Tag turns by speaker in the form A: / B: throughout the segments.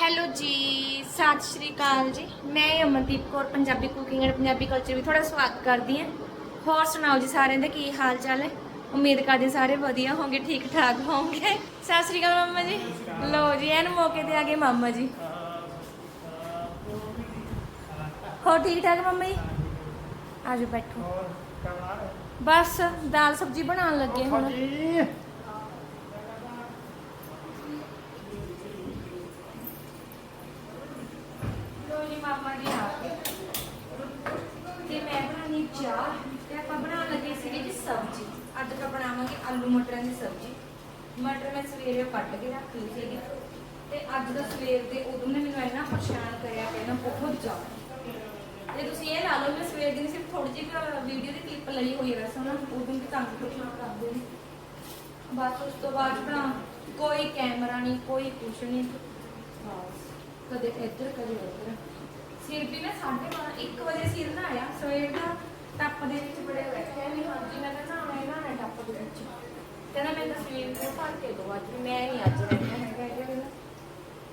A: Hello ਜੀ, ਸਤਿ ਸ਼੍ਰੀ ਅਕਾਲ ਜੀ। ਮੈਂ Amandeep Kaur, Punjabi cooking and Punjabi culture ਵੀ ਤੁਹਾਡਾ ਸਵਾਗਤ ਕਰਦੀ ਹਾਂ। ਹੋਰ ਸੁਣਾਓ ਜੀ ਸਾਰਿਆਂ ਦਾ ਕੀ ਹਾਲ ਚਾਲ ਹੈ? ਉਮੀਦ ਕਰਦੇ ਸਾਰੇ ਵਧੀਆ ਹੋਣਗੇ ਠੀਕ ਠਾਕ ਹੋਣਗੇ। ਸਤਿ ਸ਼੍ਰੀ ਅਕਾਲ ਮਾਮਾ ਜੀ। ਲੋ ਜੀ ਐਨ ਮੌਕੇ ਤੇ ਆ ਗਏ ਮਾਮਾ ਜੀ। ਹੋਰ ਠੀਕ ਠਾਕ ਮਾਮਾ ਜੀ? ਆਜੋ ਬੈਠੋ। ਬਸ ਦਾਲ ਸਬਜ਼ੀ ਬਣਾਉਣ ਲੱਗੇ ਹੁਣ। ਲੋ ਜੀ ਆ ਗਏ ਤੇ ਮੈਂ ਬਣਾਉਣੀ ਚਾਹ ਤੇ ਆਪਾਂ ਬਣਾਉਣ ਲੱਗੇ ਸੀਗੇ ਜੀ ਸਬਜ਼ੀ। ਅੱਜ ਆਪਾਂ ਬਣਾਵਾਂਗੇ ਆਲੂ ਮਟਰਾਂ ਦੀ ਸਬਜ਼ੀ। ਮਟਰ ਮੈਂ ਸਵੇਰੇ ਕੱਟ ਕੇ ਰੱਖ ਲਈ ਸੀਗੀ। ਤੇ ਅੱਜ ਦਾ ਸਵੇਰ ਦੇ ਉਦੋਂ ਨੇ ਮੈਨੂੰ ਇੰਨਾ ਪਰੇਸ਼ਾਨ ਕਰਿਆ ਪਿਆ ਨਾ, ਬਹੁਤ ਜ਼ਿਆਦਾ। ਤੇ ਤੁਸੀਂ ਇਹ ਲਾ ਲਓ, ਮੈਂ ਸਵੇਰ ਦੀ ਸਿਰਫ ਥੋੜੀ ਜਿਹੀ ਵੀਡੀਓ ਦੀ ਕਲਿੱਪ ਲਈ ਹੋਈ ਵੈਸੇ ਨਾ ਉਦੋਂ ਵੀ ਤੰਗ ਪਰੇਸ਼ਾਨ ਕਰਦੇ ਨੇ। ਬਸ ਉਸ ਤੋਂ ਬਾਅਦ ਬਣਾ ਕੋਈ ਕੈਮਰਾ ਨਹੀਂ ਕੋਈ ਕੁਛ ਨਹੀਂ ਕਦੇ ਇੱਧਰ, ਕਦੇ ਉੱਧਰ। ਸਿਰ ਵੀ ਮੈਂ 12:30 1 ਵਜੇ ਸਿਰ ਨਾ ਆਇਆ ਸਵੇਰ ਦਾ ਟੱਪ ਦੇ ਵਿੱਚ ਬੜੇ ਬੈਠੇ ਵੀ ਹਾਂਜੀ, ਮੈਂ ਤਾਂ ਨਹਾਉਣਾ ਹੀ ਨਹਾਉਣਾ ਟੱਪ ਦੇ ਵਿੱਚ। ਕਹਿੰਦਾ ਮੈਂ ਤਾਂ ਸਵੇਰ ਤੋਂ ਭਰ ਕੇ ਦੋ ਅੱਜ, ਮੈਂ ਨਹੀਂ ਅੱਜ ਰਹਿਣਾ ਹੈਗਾ ਇਹਦੇ ਬਿਨਾਂ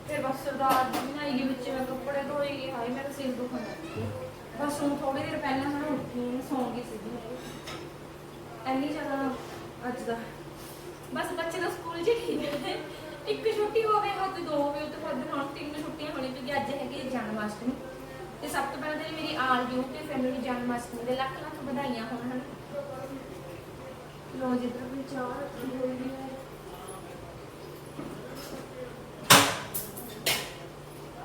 A: ਫਿਰ ਬਸ ਸਰਦਾਰ ਦੀ ਬਣਾਈ ਦੇ ਵਿੱਚ ਮੈਂ ਕੱਪੜੇ ਧੋਈ ਗਈ ਹਾਏ ਮੇਰਾ ਸਿਰ ਦੁਖਣ ਲੱਗ ਗਿਆ ਬਸ ਹੁਣ ਥੋੜੀ ਦੇਰ ਪਹਿਲਾਂ ਮੈਂ ਉੱਠੀ ਸੌਂ ਗਈ ਸੀ ਮੈਂ ਇੰਨੀ ਜ਼ਿਆਦਾ ਅੱਜ ਦਾ। ਬਸ ਬੱਚੇ ਦਾ ਸਕੂਲ ਜੀ ਠੀਕ ਹੈ। ਇੱਕ ਛੁੱਟੀ ਹੋਵੇ ਹੱਦ ਦੋ ਹੋਵੇ, ਉਹ ਤੋਂ ਬਾਅਦ ਹੁਣ ਤਿੰਨ ਛੁੱਟੀਆਂ ਹੋਣੀ ਕਿਉਂਕਿ ਅੱਜ ਹੈਗੀ ਹੈ ਜਨਮ ਅਸ਼ਟਮੀ। ਤੇ ਸਭ ਤੋਂ ਪਹਿਲਾਂ ਤਾਂ ਮੇਰੀ ਆਲ ਜੂ ਤੇ ਫੈਮਿਲੀ ਨੂੰ ਜਨਮ ਅਸ਼ਟਮੀ ਦੇ ਲੱਖ ਲੱਖ ਵਧਾਈਆਂ ਹੋਣ, ਹਨ? ਲੋ ਜਿੱਧਰ ਵੀ ਚਾਹ ਰੱਖੀ ਹੋਈ ਹੈ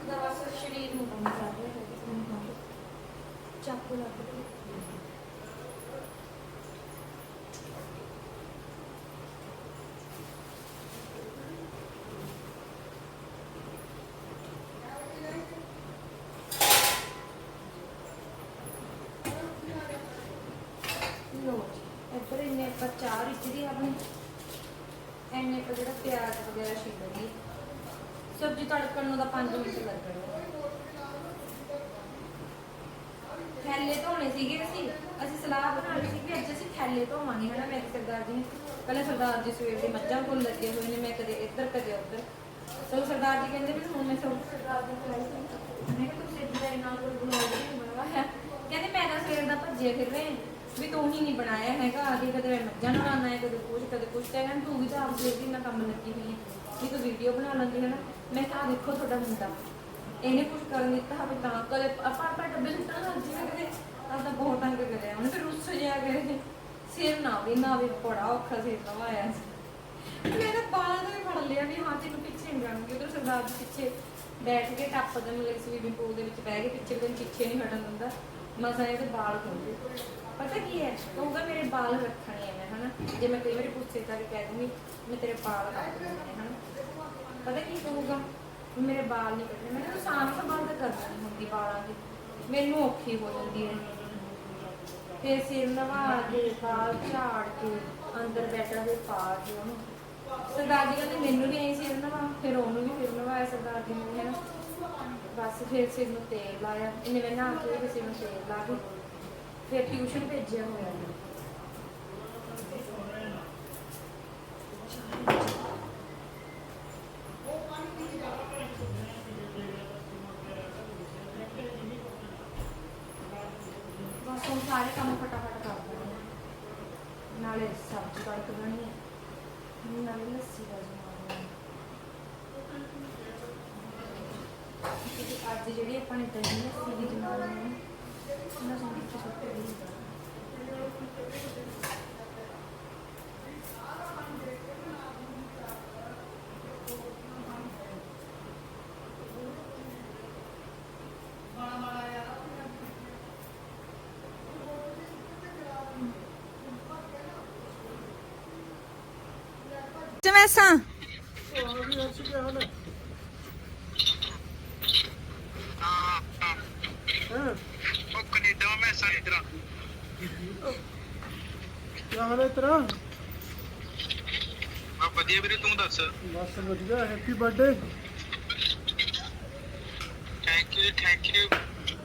A: ਦਾ ਬਸ ਸ਼ਰੀਰ ਨੂੰ ਕੰਮ ਕਰ ਰਿਹਾ ਹੈ ਚਾਕੂ ਲੱਗ ਗਿਆ ਲੋ ਜੀ ਇੱਧਰ ਇੰਨੇ ਆਪਾਂ ਚਾਹ ਆਪਣੀ ਇੰਨੇ ਆਪਾਂ ਜਿਹੜਾ ਪਿਆਜ਼ ਵਗੈਰਾ ਛਿੱਲਣੀ ਸਬਜ਼ੀ ਤੜਕਣ ਨੂੰ ਤਾਂ 5 ਮਿੰਟ ਲੱਗਣਗੇ ਥੈਲੇ ਧੋਣੇ ਸੀਗੇ ਅਸੀਂ ਅਸੀਂ ਸਲਾਹ ਬਣਾ ਲਈ ਸੀ ਕਿ ਅੱਜ ਅਸੀਂ ਥੈਲੇ ਧੋਵਾਂਗੇ, ਹਨਾ ਮੇਰੇ ਸਰਦਾਰ ਜੀ ਨੇ ਸਰਦਾਰ ਜੀ ਸਵੇਰ ਦੇ ਮੱਝਾਂ ਕੋਲ ਲੱਗੇ ਹੋਏ ਨੇ, ਮੈਂ ਕਦੇ ਇੱਧਰ, ਕਦੇ ਉੱਧਰ। ਸੋ ਸਰਦਾਰ ਜੀ ਕਹਿੰਦੇ ਵੀ ਹੁਣ ਮੈਂ ਸਭ ਸਰਦਾਰ ਜੀ ਕੋਲ ਮੈਂ ਕਿਹਾ ਤੁਸੀਂ ਇੱਧਰ ਦੇ ਨਾਲ ਕੋਈ ਬੁਲਾਓ ਨਹੀਂ ਬਣਵਾਇਆ ਕਹਿੰਦੇ ਮੈਂ ਤਾਂ ਸਵੇਰ ਦਾ ਭੱਜੇ ਫਿਰ ਰਹੇ। ਵੀ ਤੂੰ ਹੀ ਨਹੀਂ ਬਣਾਇਆ ਹੈਗਾ, ਆਗੇ ਕਦੇ ਮੱਝਾਂ ਨੂੰ ਲਾਣਾ ਹੈ, ਕਦੇ ਕੁਝ ਕਦੇ ਕੁਝ ਤੇ ਕਹਿੰਦਾ ਤੂੰ ਵੀ ਤਾਂ ਆਪ ਸਵੇਰ ਨਾ ਕੰਮ ਲੱਗੀ ਹੋਈ ਹੈ। ਵੀ ਤੂੰ ਵੀਡੀਓ ਬਣਾ ਲੈਂਦੀ ਹੈ ਨਾ, ਮੈਂ ਕਿਹਾ ਆਹ ਦੇਖੋ ਤੁਹਾਡਾ ਮੁੰਡਾ। ਇਹਨੇ ਕੁਝ ਕਰਨ ਦਿੱਤਾ ਹੋਵੇ ਤਾਂ ਕਦੇ ਆਪਾਂ ਆਪਾਂ ਡੱਬੇ ਸੁੱਟਣ ਲੱਗ ਜਿਵੇਂ ਕਦੇ ਤਾਂ ਤਾਂ ਬਹੁਤ ਤੰਗ ਕਰਿਆ, ਉਹਨੇ ਫਿਰ ਰੁੱਸ ਜਿਆ ਕਰੇ ਸਿਰ ਨਾ ਵੀ ਨਾ ਵੀ, ਬੜਾ ਔਖਾ ਸਿਰ ਨਵਾਇਆ ਮੈਂ ਤਾਂ ਬਾਲਾਂ ਤੋਂ ਹੀ ਫੜ ਲਿਆ ਵੀ ਹਾਂ, ਤੈਨੂੰ ਪਿੱਛੇ ਨਹੀਂ ਜਾਣਗੇ। ਉਧਰ ਸਰਦਾਰ ਜੀ ਪਿੱਛੇ ਬੈਠ ਕੇ ਟੱਪ ਦੇ ਮਤਲਬ ਸਵੀਮਿੰਗ ਪੂਲ ਦੇ ਵਿੱਚ ਬਹਿ ਕੇ ਪਿੱਛੇ ਦੇ ਪਿੱਛੇ ਨਹੀਂ ਹਟਣ ਦਿੰਦਾ। ਮਸਾ ਇਹਦੇ ਬਾਲ ਖੋਲਦੇ ਪਤਾ ਕੀ ਹੈ? ਕਹੂਗਾ ਮੇਰੇ ਬਾਲ ਰੱਖਣੇ ਆ ਮੈਂ, ਹਨਾ? ਜੇ ਮੈਂ ਕਈ ਵਾਰੀ ਪੁੱਛੇ ਤਾਂ ਕਹਿ ਦੂੰਗੀ ਮੈਂ ਤੇਰੇ ਬਾਲ ਕੱਟ ਦੇਣੇ ਹਨਾ? ਪਤਾ ਕੀ ਕਹੂਗਾ? ਮੇਰੇ ਬਾਲ ਨਹੀਂ ਕੱਟਣੇ। ਮੈਂ ਕਿਹਾ ਸਾਂਭ ਸੰਭਾਲ ਤਾਂ ਕਰਨਾ ਹੁੰਦੀ ਬਾਲਾਂ ਦੀ। ਮੈਨੂੰ ਔਖੀ ਹੋ ਜਾਂਦੀ ਹੈ। ਫਿਰ ਸਿਰ ਨਵਾ ਕੇ, ਬਾਲ ਝਾੜ ਕੇ, ਅੰਦਰ ਬੈਠਾ ਦੇ ਪਾ ਕੇ ਉਹਨੂੰ। ਸਰਦਾਰ ਜੀ ਕਹਿੰਦੇ, ਮੈਨੂੰ ਵੀ ਐਂ ਸਿਰ ਨਵਾ। ਫਿਰ ਉਹਨੂੰ ਵੀ ਸਿਰ ਨਵਾਇਆ ਸਰਦਾਰ ਜੀ ਨੇ ਬਸ ਫਿਰ ਸਿਰ ਨੂੰ ਤੇਲ ਲਾਇਆ। ਇਹਨੇ ਮੈਂ ਨਹਾ ਕੇ ਫਿਰ ਸਿਰ ਨੂੰ ਤੇਲ ਲਾ ਕੇ ਫਿਰ ਟਿਊਸ਼ਨ ਭੇਜਿਆ ਹੋਇਆ ਨੇ ਬਸ ਹੁਣ ਸਾਰੇ ਕੰਮ ਫਟਾਫਟ ਕਰ ਦੇਣੇ ਨਾਲੇ ਸਬਜ਼ੀ ਕੜਕ ਬਣੀ ਹੈ ਨਾਲੇ ਲੱਸੀ ਦਾ ਜਮਾਉਣਾ ਅੱਜ ਜਿਹੜੀ ਆਪਾਂ ਨੇ ਦਹੀਂ ਲੱਸੀ ਦੀ ਜਮਾਉਣੀ ਹੈ ਉਹਨਾਂ ਸੋਹਣੀ ਚ ਸੁੱਟ ਗਈ
B: ਚਮੈਸਾਂ
C: ਉਹ ਕੈਨੇਡਾ ਮੈਂ ਸਾਰੇ ਤਰ੍ਹਾਂ
D: ਕੀ ਹਾਲ ਹੈ ਤੇਰਾ?
C: ਮੈਂ ਵਧੀਆ ਵੀਰੇ ਤੂੰ ਦੱਸ?
D: ਬਸ ਵਧੀਆ happy birthday
C: thank you thank you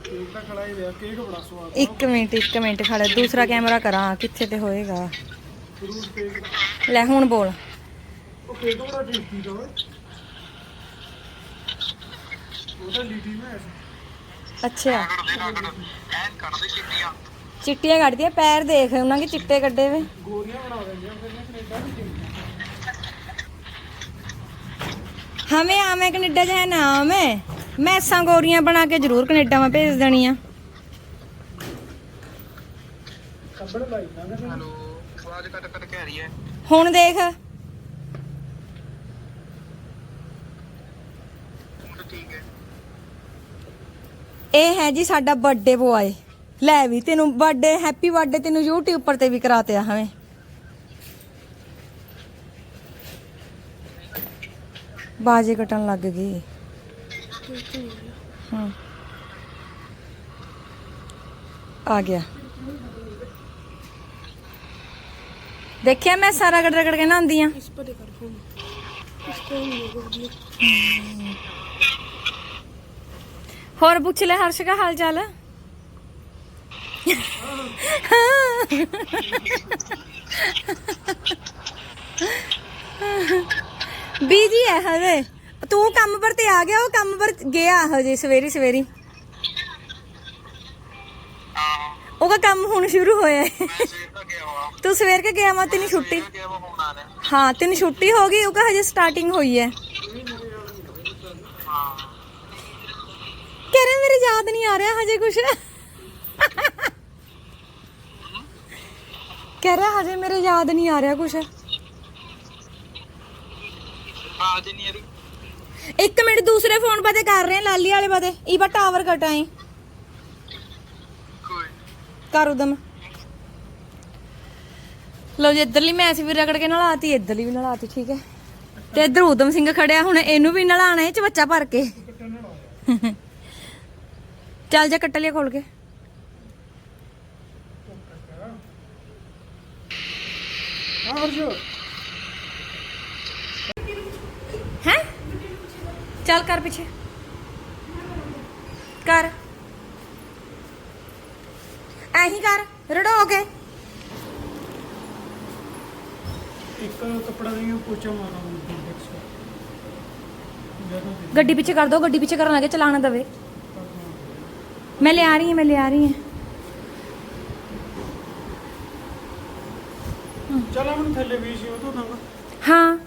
D: cake ਤਾਂ ਖੜਾ ਹੀ ਰਿਹਾ ਕੇਕ ਬੜਾ ਸਵਾਦ
B: ਇੱਕ ਮਿੰਟ ਇੱਕ ਮਿੰਟ ਖੜਾ ਦੂਸਰਾ ਕੈਮਰਾ ਕਰਾਂ ਕਿੱਥੇ ਤੇ ਹੋਏਗਾ?
D: ਕੇਕ
B: ਲੈ ਹੁਣ ਬੋਲ।
D: ਉਹ ਕੇਕ ਬੜਾ ਟੇਸਟੀ ਦਾ ਉਹਦਾ ਲੀਟੀ ਮੈਂ
A: ਅੱਛਾ।
C: ਰਗੜ ਐਨ ਕੱਢਦੇ ਚਿੱਟੀਆਂ।
A: ਚਿੱਟੀਆਂ ਕੱਢਦੀਆਂ ਪੈਰ ਦੇਖ ਉਹਨਾਂ ਕੇ ਚਿੱਟੇ ਕੱਢੇ ਵੇ।
D: ਗੋਰੀਆਂ ਬਣਾ ਦਿੰਦੀਆਂ ਫਿਰ ਮੈਂ ਕੈਨੇਡਾ ਵੀ
A: ਹਮੇ ਆਵੇਂ ਕੈਨੇਡਾ ਜਾਏ ਨਾ ਆਵੇਂ। ਮੈਸਾਂ ਗੋਰੀਆਂ ਬਣਾ ਕੇ ਜ਼ਰੂਰ ਕੈਨੇਡਾ ਮੈਂ ਭੇਜ ਦੇਣੀਆਂ।
D: ਕੱਪੜ ਲਾਈ ਨਾ। ਮੈਂ
C: ਹੈਲੋ ਆਵਾਜ਼ ਕੱਟ ਕੱਟ ਕੇ ਆ ਰਹੀ ਹੈ।
A: ਹੁਣ ਦੇਖ
C: ਹੁਣ ਤਾਂ ਠੀਕ ਹੈ
A: ਇਹ ਹੈ ਜੀ ਸਾਡਾ ਬਰਥਡੇ ਬੁਆਏ ਲੈ ਵੀ ਤੈਨੂੰ ਬਰਥਡੇ ਹੈਪੀ ਬਰਥਡੇ ਤੈਨੂੰ YouTube ਉੱਪਰ ਤੇ ਵੀ ਕਰਾਤਿਆ ਹਵੇਂ। ਬਾਜੇ ਕਟਣ ਲੱਗ ਗਈ। ਹਾਂ। ਆ ਗਿਆ। ਦੇਖਿਆ ਮੈਂ ਸਾਰਾ ਗੜ ਰਗੜ ਕੇ ਨਹਾਉਂਦੀ ਆ?
D: ਇਸ ਪਰ ਕਰ ਫੋਨ। ਇਸ ਕੋਲ ਨਹੀਂ
A: ਹੋਰ ਪੁੱਛ ਲੈ ਹਰਸ਼ ਦਾ ਹਾਲ ਚਾਲ ਬੀਜੀ ਹੈ ਹਵੇ ਤੂੰ ਕੰਮ ਪਰ ਤੇ ਆ ਗਿਆ ਉਹ ਕੰਮ ਪਰ ਗਿਆ ਹਜੇ ਸਵੇਰੀ ਸਵੇਰੀ
C: ਹਾਂ
A: ਉਹਦਾ ਕੰਮ ਹੁਣ ਸ਼ੁਰੂ ਹੋਇਆ ਹੈ
C: ਮੈਂ ਸਵੇਰ ਦਾ ਗਿਆ ਵਾ
A: ਤੂੰ ਸਵੇਰ ਕੇ ਗਿਆ ਮਾ ਤੈਨੂੰ ਛੁੱਟੀ
C: ਸਵੇਰ ਗਿਆ ਵਾ ਹੁਣ ਆ ਰਿਹਾ
A: ਹਾਂ ਤੈਨੂੰ ਛੁੱਟੀ ਹੋ ਗਈ ਉਹਦਾ ਹਜੇ ਸਟਾਰਟਿੰਗ ਹੋਈ ਹੈ
C: ਹਾਂ
A: ਕਹਿ ਰਿਹਾ ਮੇਰੇ ਯਾਦ ਨਹੀਂ ਆ ਰਿਹਾ ਹਜੇ ਕੁਛ। ਕਹਿ ਰਿਹਾ ਹਜੇ ਮੇਰੇ ਯਾਦ ਨਹੀਂ ਆ ਰਿਹਾ ਕੁਛ।
C: ਆਜ ਨਹੀਂ ਆ ਰਹੀ।
A: ਇੱਕ ਮਿੰਟ ਦੂਸਰੇ ਫੋਨ ਪਤੇ ਕਰ ਰਹੇ ਆ ਲਾਲੀ ਵਾਲੇ ਪਤੇ। ਇਹ ਬਾ ਟਾਵਰ ਕਟਾਏ
C: ਕੋਈ
A: ਕਰ ਉਦਮ। ਲਓ ਜੀ ਇੱਧਰਲੀ ਮੈਸ ਵੀ ਰਗੜ ਕੇ ਨਲਾਤੀ ਇੱਧਰਲੀ ਵੀ ਨਲਾਤੀ ਠੀਕ ਹੈ। ਤੇ ਇੱਧਰ ਉਦਮ ਸਿੰਘ ਖੜਿਆ ਹੁਣ ਇਹਨੂੰ ਵੀ ਨਲਾਣਾ ਹੈ ਚ ਬੱਚਾ ਭਰ ਕੇ। ਚੱਲ ਜਾ ਕੱਟ ਲਿਆ ਖੋਲ ਕੇ
D: ਹਾਂ ਹਰਸ਼
A: ਹੈ ਚੱਲ ਕਰ ਪਿੱਛੇ ਕਰ ਐਹੀ ਕਰ ਰੜੋ ਕੇ
D: ਇੱਕ ਕੱਪੜਾ ਦੇ ਪੋਚਾ ਮਾਰਨਾ ਹੁੰਦਾ ਹੈ ਜਦੋਂ ਤੇ
A: मैं ले
D: आ रही हूँ मैं ले आ रही हूँ।
A: हाँ।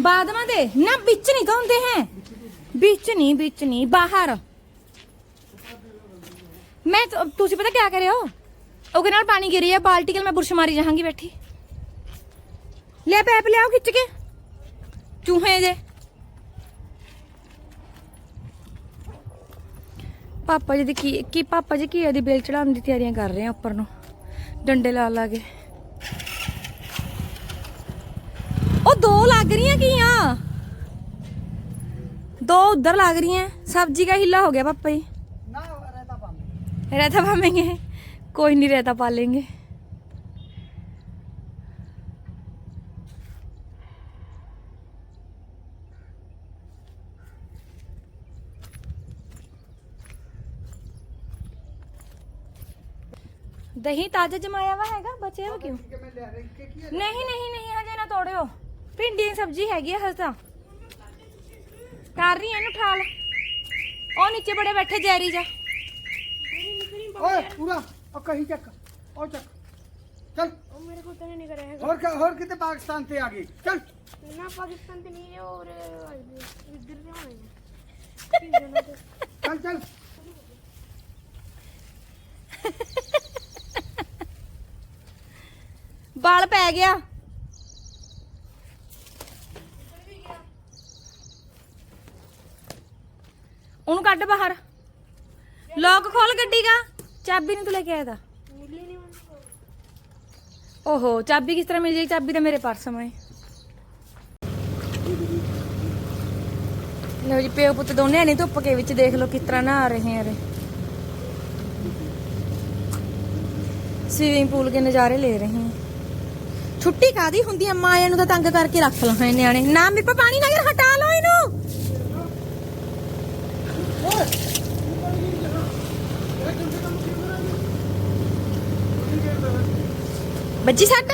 A: बाद में दे ना बिच नहीं कौन दे हैं? बिच नहीं बिच नहीं बाहर। मैं तो तुझे पता क्या करे हो? ओके नाल पानी गिर रही है बाल्टी कल मैं बुरश मारी जाऊँगी बैठी। ले पैप ले आओ खिंच के। चूहे जे ਪਾਪਾ ਜੀ ਦੀ ਕੀ ਕੀ ਪਾਪਾ ਜੀ ਕੀ ਦੀ ਬੇਲ ਚੜਾਉਣ ਦੀ ਤਿਆਰੀਆਂ ਕਰ ਰਹੇ ਆ ਉੱਪਰ ਨੂੰ। ਡੰਡੇ ਲਾ ਲਾ ਕੇ। ਉਹ ਦੋ ਲੱਗ ਰਹੀਆਂ ਕੀਆਂ? ਦੋ ਉਧਰ ਲੱਗ ਰਹੀਆਂ। ਸਬਜ਼ੀ ਦਾ ਹਿੱਲਾ ਹੋ ਗਿਆ ਪਾਪਾ ਜੀ।
D: ਨਾ ਰਹਿਤਾ ਪਾਵਾਂਗੇ
A: ਰਹਿਤਾ ਪਾਵਾਂਗੇ ਕੋਈ ਨਹੀਂ ਰਹਿਤਾ ਪਾ ਲੈਂਗੇ दही ताजा जमाया हुआ हैगा बचे हुआ क्यों
D: ਕਿ ਮੈਂ ਲੈ ਰਹੀ ਕਿ ਕੀ
A: ਨਹੀਂ ਨਹੀਂ ਨਹੀਂ ਹਜੇ ਨਾ ਤੋੜਿਓ ਭਿੰਡੀ ਦੀ ਸਬਜ਼ੀ ਹੈਗੀ ਆ ਹਜੇ ਤਾਂ ਕਰ ਰਹੀ ਐ ਇਹਨੂੰ ਠਾਲ ਉਹ ਨੀਚੇ ਬੜੇ ਬੈਠੇ ਜੈਰੀ ਜਾ
D: ਓਏ ਪੂਰਾ ਉਹ ਕਹੀ ਚੱਕ ਉਹ ਚੱਕ ਚੱਲ
E: ਉਹ ਮੇਰੇ ਕੋਲ ਤਾਂ ਨਹੀਂ ਕਰਿਆ ਹੈਗਾ
D: ਹੋਰ ਕ- ਹੋਰ ਕਿਤੇ ਪਾਕਿਸਤਾਨ ਤੇ ਆ ਗਈ ਚੱਲ
E: ਨਾ ਪਾਕਿਸਤਾਨ ਤੇ ਨਹੀਂ ਹੈ ਔਰ ਇੱਧਰ ਦੇ ਹੋਣੇ ਨੇ
D: ਚੱਲ ਚੱਲ
A: ਬਾਲ ਪੈ ਗਿਆ। ਉਹਨੂੰ ਕੱਢ ਬਾਹਰ। ਲੋਕ ਖੋਲ ਗੱਡੀ ਦਾ। ਚਾਬੀ ਨਹੀਂ ਤੂੰ ਲੈ ਕੇ ਆਇਆ ਦਾ ਓਹੋ, ਚਾਬੀ ਕਿਸ ਤਰ੍ਹਾਂ ਮਿਲ ਜਾਈ ਚਾਬੀ ਤਾਂ ਮੇਰੇ ਪਰਸ ਮੈਂ ਲਓ ਜੀ, ਪਿਓ ਪੁੱਤ ਦੋਨੇ ਨਹੀਂ ਧੁੱਪ ਕੇ ਵਿੱਚ ਦੇਖ ਲਓ ਕਿਸ ਤਰ੍ਹਾਂ ਨਹਾ ਰਹੇ ਆ ਰੇ। ਸਵੀਮਿੰਗ ਪੂਲ ਕੇ ਨਜ਼ਾਰੇ ਲੈ ਰਹੇ ਹਾਂ ਛੁੱਟੀ ਕਾਦੀ ਹੁੰਦੀ ਆ? ਮਾਇਆ ਨੂੰ ਤਾਂ ਤੰਗ ਕਰਕੇ ਰੱਖ ਲਾਂ ਇਹ ਨਿਆਣੇ। ਨਾ ਮੇਰੇ ਪਾ ਪਾਣੀ ਨਾ ਹਟਾ ਲਓ ਇਹਨੂੰ। ਬੱਜੀ ਸੱਟ?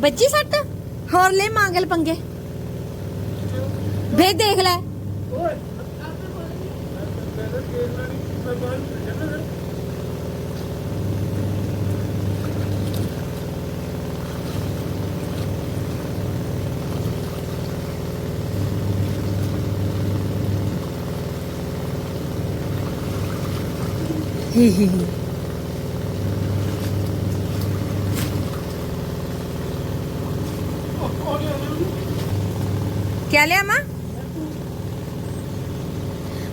A: ਬੱਜੀ ਸੱਟ? ਹੋਰ ਲੈ ਮੰਗਲ ਪੰਗੇ। ਵੇ ਦੇਖ ਲੈ।
D: ਓਏ ਕਹਿੰਦਾ ਖੇਡਣਾ ਨਹੀਂ ਮੈਂ ਬਾਹਰ ਨੂੰ ਜਾਣਾ ਫਿਰ
A: क्या लिया माँ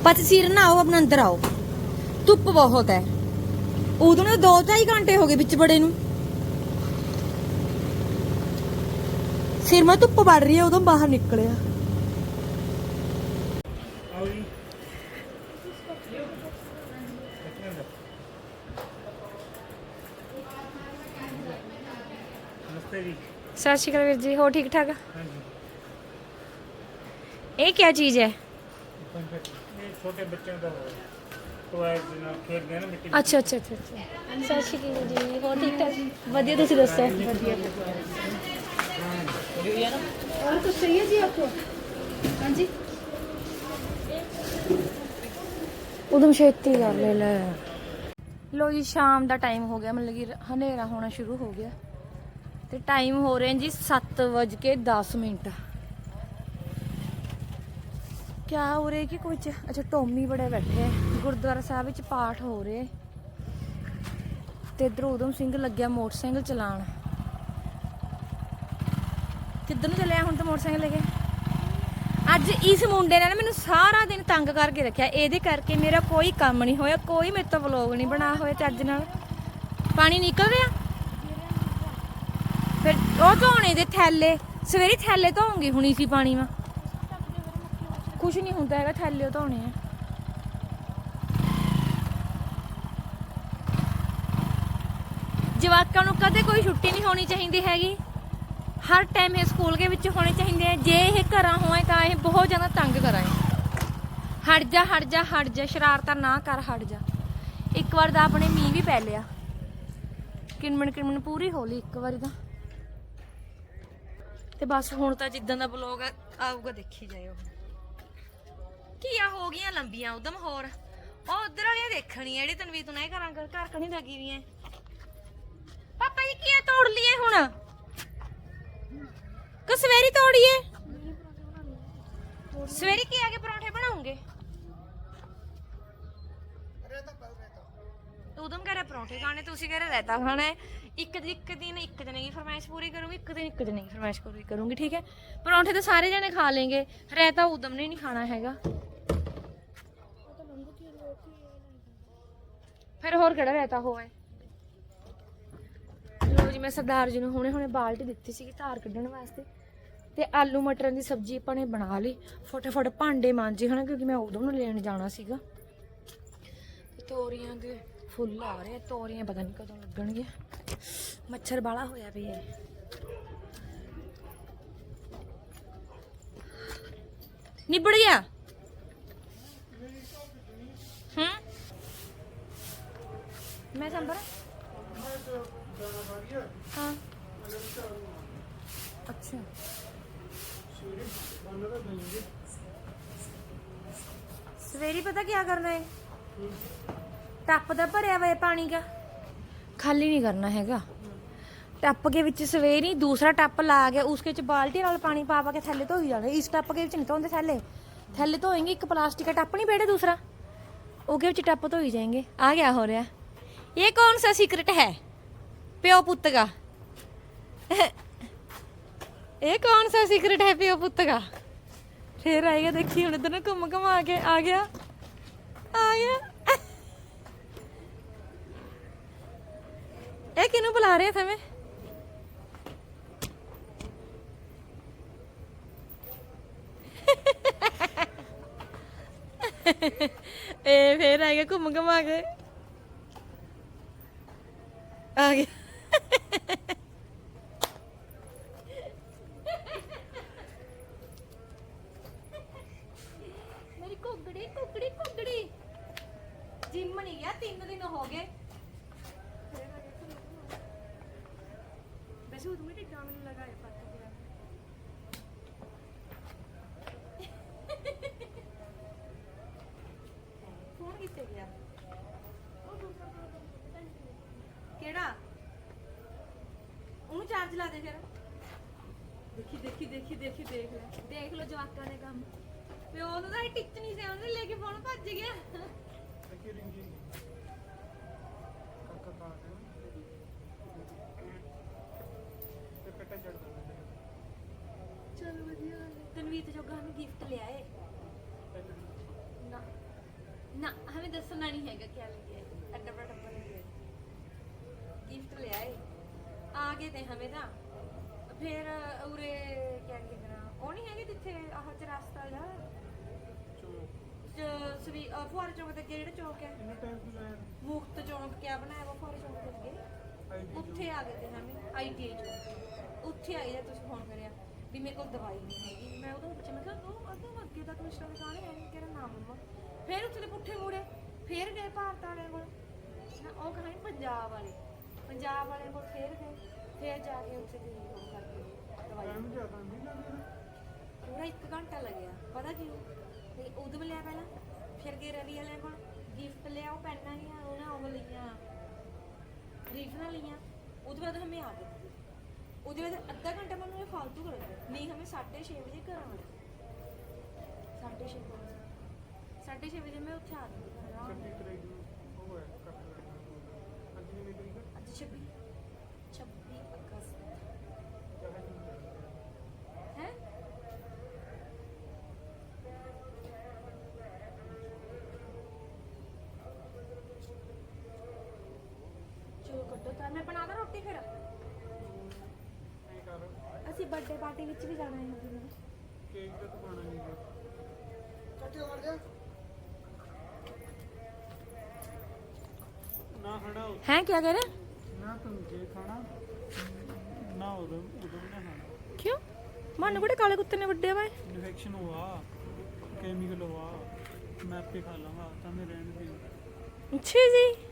A: ਪਤਸੀਰ ਨਾ ਆਓ ਆਪਣਾ ਅੰਦਰ ਆਓ ਧੁੱਪ ਬਹੁਤ ਹੈ ਉਦੋਂ ਨੇ 2-2.5 ਘੰਟੇ ਹੋ ਗਏ ਵਿੱਚ ਬੜੇ ਨੂੰ ਸਿਰ ਮੈਂ ਧੁੱਪ ਵੜ ਰਹੀ ਹੈ ਉਦੋਂ ਬਾਹਰ ਨਿਕਲਿਆ ਸਤਿ ਸ਼੍ਰੀ ਅਕਾਲ ਵੀਰ ਜੀ ਹੋ ਠੀਕ ਠਾਕ
D: ਹਾਂਜੀ
A: ਇਹ ਕੀ ਚੀਜ਼ ਹੈ
D: ਇਹ ਛੋਟੇ ਬੱਚਿਆਂ ਦਾ ਟੋਇਜ਼ ਦੇ ਨਾਲ ਖੇਡਦੇ ਆ ਨਾ ਮਿੱਟੀ
A: ਅੱਛਾ ਅੱਛਾ ਅੱਛਾ ਅੱਛਾ ਸਤਿ ਸ਼੍ਰੀ ਅਕਾਲ ਜੀ ਹੋ ਠੀਕ ਠਾਕ ਵਧੀਆ ਤੁਸੀਂ ਦੱਸੋ ਵਧੀਆ और कुछ चाहिए जी आपको हाँ जी ਉਦਮ ਛੇਤੀ ਕਰ ਲੈ ਲੈ ਲੋ ਜੀ ਸ਼ਾਮ ਦਾ ਟਾਈਮ ਹੋ ਗਿਆ ਮਤਲਬ ਕਿ ਹਨੇਰਾ ਹੋਣਾ ਸ਼ੁਰੂ ਹੋ ਗਿਆ ਤੇ ਟਾਈਮ ਹੋ ਰਿਹਾ ਜੀ 7:10 ਮਿੰਟ। ਕਿਆ ਹੋ ਰਿਹਾ ਕਿ ਕੁਝ ਅੱਛਾ, ਟੋਮੀ ਬੜੇ ਬੈਠੇ ਗੁਰਦੁਆਰਾ ਸਾਹਿਬ ਵਿੱਚ ਪਾਠ ਹੋ ਰਹੇ ਤੇ ਇਧਰ ਉਦਮ ਸਿੰਘ ਲੱਗਿਆ ਮੋਟਰਸਾਈਕਲ ਚਲਾਉਣ। ਕਿੱਧਰ ਨੂੰ ਚੱਲਿਆ ਹੁਣ ਤਾਂ ਮੋਟਰਸਾਈਕਲ ਲੈ ਕੇ? ਅੱਜ ਇਸ ਮੁੰਡੇ ਨੇ ਨਾ ਮੈਨੂੰ ਸਾਰਾ ਦਿਨ ਤੰਗ ਕਰਕੇ ਰੱਖਿਆ। ਇਹਦੇ ਕਰਕੇ ਮੇਰਾ ਕੋਈ ਕੰਮ ਨਹੀਂ ਹੋਇਆ, ਕੋਈ ਮੇਰੇ ਤੋਂ ਵਲੋਗ ਨਹੀਂ ਬਣਾ ਹੋਇਆ ਤੇ ਅੱਜ ਨਾਲ। ਪਾਣੀ ਨਿਕਲ ਰਿਹਾ? ਉਹ ਧੋਣੇ ਦੇ ਥੈਲੇ। ਸਵੇਰੇ ਥੈਲੇ ਧੋਉਂਗੀ ਹੁਣੀ ਸੀ ਪਾਣੀ ਮਾ ਕੁਝ ਨਹੀਂ ਹੁੰਦਾ ਹੈਗਾ, ਥੈਲੇ ਧੋਣੇ ਆ। ਜਵਾਕਾਂ ਨੂੰ ਕਦੇ ਕੋਈ ਛੁੱਟੀ ਨਹੀਂ ਹੋਣੀ ਚਾਹੀਦੀ ਹੈਗੀ। ਹਰ ਟਾਈਮ ਇਹ ਸਕੂਲ ਦੇ ਵਿੱਚ ਹੋਣੇ ਚਾਹੀਦੇ ਆ। ਜੇ ਇਹ ਘਰਾਂ ਹੋਏ ਤਾਂ ਇਹ ਬਹੁਤ ਜ਼ਿਆਦਾ ਤੰਗ ਕਰਾਏ ਹਟ ਜਾ ਹਟ ਜਾ ਹਟ ਜਾ, ਸ਼ਰਾਰਤਾਂ ਨਾ ਕਰ, ਹਟ ਜਾ। ਇੱਕ ਵਾਰ ਤਾਂ ਆਪਣੇ ਮੀਂਹ ਵੀ ਪੈ ਲਿਆ। ਕਿਣਮਣ ਕਿਣਮਣ ਪੂਰੀ ਹੋ ਲਈ ਇੱਕ ਵਾਰੀ ਤਾਂ। ਤੇ ਬਸ ਹੁਣ ਤਾਂ ਜਿੱਦਾਂ ਦਾ ਬਲੌਗ ਆਊਗਾ ਦੇਖੀ ਜਾਇਓ। ਕੀਆ ਹੋ ਗਈਆਂ ਲੰਬੀਆਂ ਉਦਮ ਹੋਰ? ਉਹ ਉਧਰ ਵਾਲੀਆਂ ਦੇਖਣੀ ਜਿਹੜੀ ਤਨਵੀਰ ਤੂੰ ਨਹੀਂ ਕਰਾਂ ਘਰ ਘਰ ਕਣੀ ਲੱਗੀ ਵੀ ਐ। ਪਾਪਾ ਜੀ ਕੀ ਤੋੜ ਲਈਏ ਹੁਣ? ਕਿ ਸਵੇਰੀ ਤੋੜੀਏ? ਸਵੇਰੇ ਕੀ ਆਗੇ ਪਰੌਂਠੇ ਬਣਾਉਂਗੇ? ਉਦਮ ਕਰੇ ਪਰੌਂਠੇ ਖਾਣੇ ਤੁਸੀਂ ਕਰੇ ਰਹਿਤਾ ਖਾਣਾ ਹੈ ਇੱਕ ਇੱਕ ਦਿਨ ਇੱਕ ਜਣੇ ਦੀ ਫਰਮਾਇਸ਼ ਪੂਰੀ ਕਰੂੰਗੀ, ਇੱਕ ਦਿਨ ਇੱਕ ਜਣੇ ਦੀ ਫਰਮਾਇਸ਼ ਪੂਰੀ ਕਰੂੰਗੀ, ਠੀਕ ਹੈ? ਪਰੌਂਠੇ ਤਾਂ ਸਾਰੇ ਜਣੇ ਖਾ ਲੇਂਗੇ ਰਹਿਤਾ ਉਦਮ ਨੇ ਨਹੀਂ ਖਾਣਾ ਹੈਗਾ। ਫਿਰ ਹੋਰ ਕਿਹੜਾ ਰਹਿਤਾ ਹੋਵੇ? ਲੋ ਜੀ, ਮੈਂ ਸਰਦਾਰ ਜੀ ਨੂੰ ਹੁਣੇ ਹੁਣੇ ਬਾਲਟੀ ਦਿੱਤੀ ਸੀਗੀ ਧਾਰ ਕੱਢਣ ਵਾਸਤੇ। ਤੇ ਆਲੂ ਮਟਰਾਂ ਦੀ ਸਬਜ਼ੀ ਆਪਾਂ ਨੇ ਬਣਾ ਲਈ। ਫਟਾਫਟ ਭਾਂਡੇ ਮਾਂਜੇ ਹਨਾ, ਕਿਉਂਕਿ ਮੈਂ ਉਦੋਂ ਨੂੰ ਲੈਣ ਜਾਣਾ ਸੀਗਾ। ਤੇ ਤੋਰੀਆਂ ਦੇ ਫੁੱਲ ਆ ਰਹੇ ਆ, ਤੋਰੀਆਂ ਪਤਾ ਨਹੀਂ ਕਦੋਂ ਲੱਗਣਗੀਆਂ ਮੱਛਰ ਬਾਲਾ ਹੋਇਆ ਪਿਆ ਹੈ ਨਿਬੜ ਗਿਆ ਹੂੰ ਮੈਂ ਸੰਭਰ ਹਾਂ ਅੱਛਾ ਸਵੇਰੀ ਪਤਾ ਕੀ ਕਰਨਾ ਹੈ ਟੱਪ ਦਾ ਭਰਿਆ ਹੋਇਆ ਪਾਣੀ ਦਾ। ਖਾਲੀ ਨਹੀਂ ਕਰਨਾ ਹੈਗਾ। ਟੱਪ ਕੇ ਵਿੱਚ ਸਵੇਰ ਹੀ ਦੂਸਰਾ ਟੱਪ ਲਾ ਗਿਆ ਉਸ ਵਿੱਚ ਬਾਲਟੀ ਨਾਲ ਪਾਣੀ ਪਾ ਪਾ ਕੇ ਥੱਲੇ ਧੋਈ ਜਾਣਾ। ਇਸ ਟੱਪ ਕੇ ਵਿੱਚ ਨਹੀਂ ਧੋਂਦੇ ਥੱਲੇ। ਥੱਲੇ ਧੋਏਂਗੇ, ਇੱਕ ਪਲਾਸਟਿਕ ਦਾ ਟੱਪ ਨਹੀਂ ਬੈਠੇ ਦੂਸਰਾ। ਉਹਦੇ ਵਿੱਚ ਟੱਪ ਧੋਈ ਜਾਏਂਗੇ। ਆ ਗਿਆ ਹੋ ਰਿਹਾ। ਇਹ ਕੌਣ ਸਾ ਸੀਕ੍ਰੇਟ ਹੈ? ਪਿਓ ਪੁੱਤ ਦਾ। ਇਹ ਕੌਣ ਸਾ ਸੀਕ੍ਰੇਟ ਹੈ ਪਿਓ ਪੁੱਤ ਦਾ? ਫੇਰ ਆਏਗਾ, ਦੇਖੀ ਹੁਣ ਇਧਰ ਨੂੰ ਘੁੰਮ ਘੁਮਾ ਕੇ। ਆ ਗਿਆ। ਆ ਗਿਆ। ਇਹ ਕਿਹਨੂੰ ਬੁਲਾ ਰਹੇ ਥਵੇਂ? ਇਹ ਫੇਰ ਆਏਗਾ ਘੁੰਮ ਘਮਾ ਕੇ। ਆ ਗਿਆ। ਦੇਖੀ ਦੇਖੀ ਦੇਖੀ ਦੇਖੀ ਦੇਖ ਲੈ। ਦੇਖ ਲੋ ਜਵਾਕਾਂ ਦੇ ਕੰਮ। ਪਿਓ ਨੂੰ ਤਾਂ ਇਹ ਨਹੀਂ ਸੀ ਉਹਨੇ ਲੈ ਕੇ ਫੋਨ ਭੱਜ ਗਿਆ। ਗਿਫਟ ਲਿਆ ਨਾ। ਹਮੇ ਦੱਸਣਾ ਨਹੀਂ ਹੈਗਾ ਕਿਆ ਲੱਗਿਆ ਏ। ਅੱਡਾ ਬੜਾ ਟੱਪਾ ਗਿਫਟ ਲਿਆਏ ਏ। ਆ ਗਏ ਤੇ ਹਮੇ ਤਾਂ। ਫਿਰ ਉਰੇ ਕਹਿੰਦੇ ਕਰਾ ਉਹ ਨਹੀਂ ਹੈਗੇ ਜਿੱਥੇ ਆਹ ਚਰਸਤਾ ਜਾ ਸਵੀ ਫੁਆਰ ਚੌਕ ਦੇ ਅੱਗੇ ਜਿਹੜਾ ਚੌਕ ਹੈ? ਮੁਕਤ ਚੌਕ ਕਿਆ ਬਣਾਇਆ ਵਾ ਫੁਆਰ ਚੌਕ ਦੇ ਅੱਗੇ? ਉੱਥੇ ਆ ਗਏ ਤੇ ਹਮੇ ਆਈਟੀਆਈ ਚੌਕ। ਉੱਥੇ ਆਈ ਦਾ ਤੁਸੀਂ ਫੋਨ ਕਰਿਆ ਵੀ ਮੇਰੇ ਕੋਲ ਦਵਾਈ ਨਹੀਂ ਹੈਗੀ। ਮੈਂ ਉਹਦੇ ਬੱਚੇ ਮੈਂ ਕਿਹਾ ਉਹ ਅੱਗੇ ਅੱਗੇ ਤੱਕ ਮਿਸ਼ਰਾ ਦੇ ਕਾਹਨੇ ਆਏ? ਕਿਹੜਾ ਨਾਮ ਮੰਮਾ ਫਿਰ ਉੱਥੇ ਦੇ ਪੁੱਠੇ ਮੂੜੇ ਫੇਰ ਗਏ ਭਾਰਤ ਵਾਲਿਆਂ ਕੋਲ। ਉਹ ਕਹਾਣੀ ਪੰਜਾਬ ਵਾਲੇ। ਪੰਜਾਬ ਵਾਲੇ ਕੋਲ ਫੇਰ ਗਏ। ਫਿਰ ਜਾ ਕੇ ਉੱਥੇ ਦੀ ਉਹ ਕਰਕੇ ਦਵਾਈ
D: ਟਾਈਮ ਜ਼ਿਆਦਾ ਨਹੀਂ ਲੱਗਦਾ।
A: ਪੂਰਾ 1 ਘੰਟਾ ਲੱਗਿਆ ਪਤਾ ਕਿਉਂ? ਤੇ ਉਦੋਂ ਲਿਆ ਪਹਿਲਾਂ ਫਿਰ ਗਏ ਰਵੀ ਵਾਲਿਆਂ ਕੋਲ। ਗਿਫਟ ਲਿਆ ਉਹ ਪੈਨਾਂ ਲੀਆਂ ਉਹਨਾਂ ਉਹ ਲਈਆਂ ਰੀਫਨਾਂ ਲੀਆਂ ਉਹਦੇ ਬਾਅਦ ਹਮੇ ਆ ਗਏ। ਉਹਦੇ ਬਾਅਦ ਅੱਧਾ ਘੰਟਾ ਮੈਨੂੰ ਇਹ ਫालतू ਕਰ। ਦਿੱਤਾ ਨਹੀਂ ਹਮੇ 6:30 ਵਜੇ ਘਰ ਆਉਣਾ। 6:30 ਵਜੇ। 6:30 ਵਜੇ ਮੈਂ ਉੱਥੇ ਆ ਗਈ। ਘਰ ਆਉਣ।
D: ਕੱਟੀ ਤਰੀਕ ਨੂੰ ਉਹ ਅੱਜ ਕਿੰਨੀ ਤਰੀਕ ਹੈ?
A: ਅੱਜ 26 26 ਚਲੋ ਕੱਟੋ ਤਾਂ ਮੈਂ ਬਣਾਦਾ ਰੋਟੀ ਫਿਰ
D: ਇਹ ਕਰ
A: ਅਸੀਂ ਬਰਥਡੇ ਪਾਰਟੀ ਵਿੱਚ ਵੀ ਜਾਣਾ ਹੈ ਜੀ
D: ਕੇਕ ਤਾਂ ਤੂੰ ਖਾਣਾ ਨਹੀਂ ਹੈ ਨਾ ਖਾਣਾ ਉਹ-
A: ਹੈ ਕੀ ਕਹਿ ਰਹੇ
D: ਨਾ ਤੂੰ ਜੇ ਖਾਣਾ ਨਾ ਉਦੋਂ ਉਦੋਂ ਵੀ ਨਾ ਖਾਣਾ
A: ਕਿਉਂ ਮਨ ਕੋੜੇ ਕਾਲੇ ਕੁੱਤੇ ਨੇ ਵੱਡੇ ਵਾ
D: ਇਨਫੈਕਸ਼ਨ हुआ केमिकल हुआ मैं पे खा लूंगा तो मैं रहने दी
A: ਅੱਛਾ ਜੀ
D: हाँ